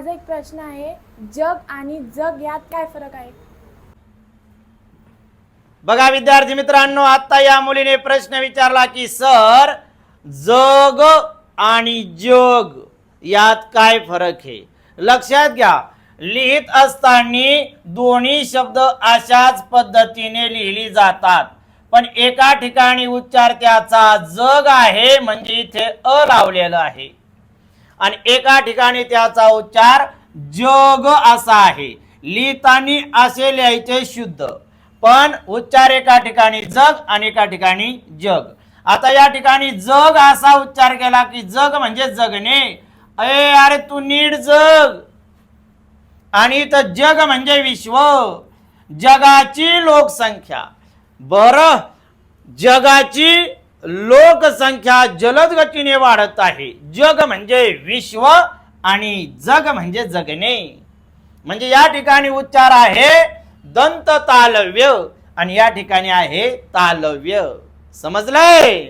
प्रश्न आहे जग आणि जग यात काय फरक आहे? बघा विद्यार्थी मित्रांनो आता या मुलीने प्रश्न विचारला की सर जग आणि जग यात काय फरक आहे? लक्षात घ्या लिहित असताना दोन्ही शब्द अशाच पद्धतीने लिहिली जातात. पण एका ठिकाणी उच्चार त्याचा जग आहे म्हणजे इथे अ लावलेलं आहे. आणि एका ठिकाणी त्याचा उच्चार जग असा आहे. लिहितानी असे लिहायचे शुद्ध. पण उच्चार एका ठिकाणी जग आणि एका ठिकाणी जग. आता या ठिकाणी जग असा उच्चार केला की जग म्हणजे जगणे. अरे अरे तू नीट जग. आणि इथं जग म्हणजे विश्व. जगाची लोकसंख्या. बर जगाची लोकसंख्या जलद गतीने वाढत आहे. जग म्हणजे विश्व आणि जग म्हणजे जगणे. म्हणजे या ठिकाणी उच्चार आहे दंत तालव्य आणि या ठिकाणी आहे तालव्य. समजलंय?